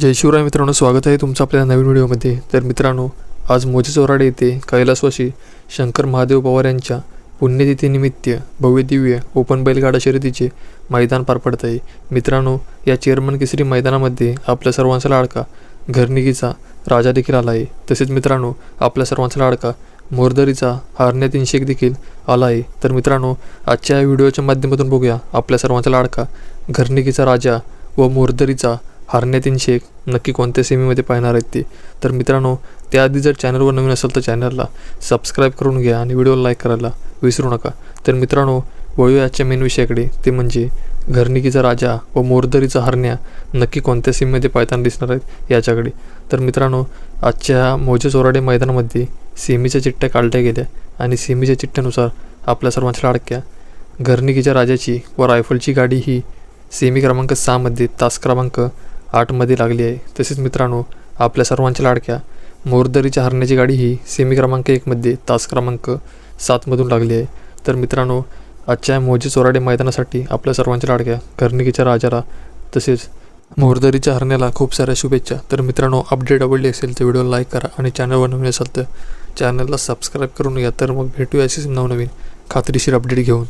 जय शिवराय मित्रांनो स्वागत आहे तुमचं आपल्या नवीन व्हिडिओमध्ये. तर मित्रांनो आज मोजे चोराडे येथे कैलासवाशी शंकर महादेव पवार यांच्या पुण्यतिथीनिमित्त भव्य दिव्य ओपन बैलगाडा शर्यतीचे मैदान पार पडत आहे. मित्रांनो या चेअरमन केसरी मैदानामध्ये आपल्या सर्वांचा लाडका घरनिकीचा राजा देखील आला आहे. तसेच मित्रांनो आपल्या सर्वांचा लाडका मोरदरीचा हारण्या तीनशे देखील आला आहे. तर मित्रांनो आजच्या या व्हिडिओच्या माध्यमातून बघूया आपल्या सर्वांचा लाडका घरनिकीचा राजा व मोरदरीचा हारण्या तीनशे एक. नक्की कोणत्या सेमीमध्ये पाहणार आहेत ते? तर मित्रांनो त्याआधी जर चॅनलवर नवीन असेल तर चॅनलला सबस्क्राईब करून घ्या आणि व्हिडिओला लाईक करायला विसरू नका. तर मित्रांनो वळूया आजच्या मेन विषयाकडे. ते म्हणजे घरनिकीचा राजा व मोरदरीचा हरण्या नक्की कोणत्या सीममध्ये पाहताना दिसणार आहेत याच्याकडे. तर मित्रांनो आजच्या मोजे चोराडे मैदानामध्ये सेमीच्या चिठ्ठ्या काढल्या गेल्या आणि सेमीच्या चिठ्ठ्यानुसार आपल्या सर्वांच्या लाडक्या घरनिकीच्या राजाची व रायफलची गाडी ही सेमी क्रमांक सहामध्ये तास क्रमांक आठमध्ये लागली आहे. तसेच मित्रांनो आपल्या सर्वांच्या लाडक्या मोरदरीच्या हरण्याची गाडी ही सेमी क्रमांक एकमध्ये तास क्रमांक सातमधून लागली आहे. तर मित्रांनो आजच्या मोजे चोराडे मैदानासाठी आपल्या सर्वांच्या लाडक्या घरनिकीच्या राजाला तसेच मोरदरीच्या हरण्याला खूप साऱ्या शुभेच्छा. तर मित्रांनो अपडेट आवडली असेल तर व्हिडिओला लाईक करा आणि चॅनलवर नवीन असाल तर चॅनलला सबस्क्राईब करून घ्या. तर मग भेटूया असेच नवनवीन खात्रीशीर अपडेट घेऊन.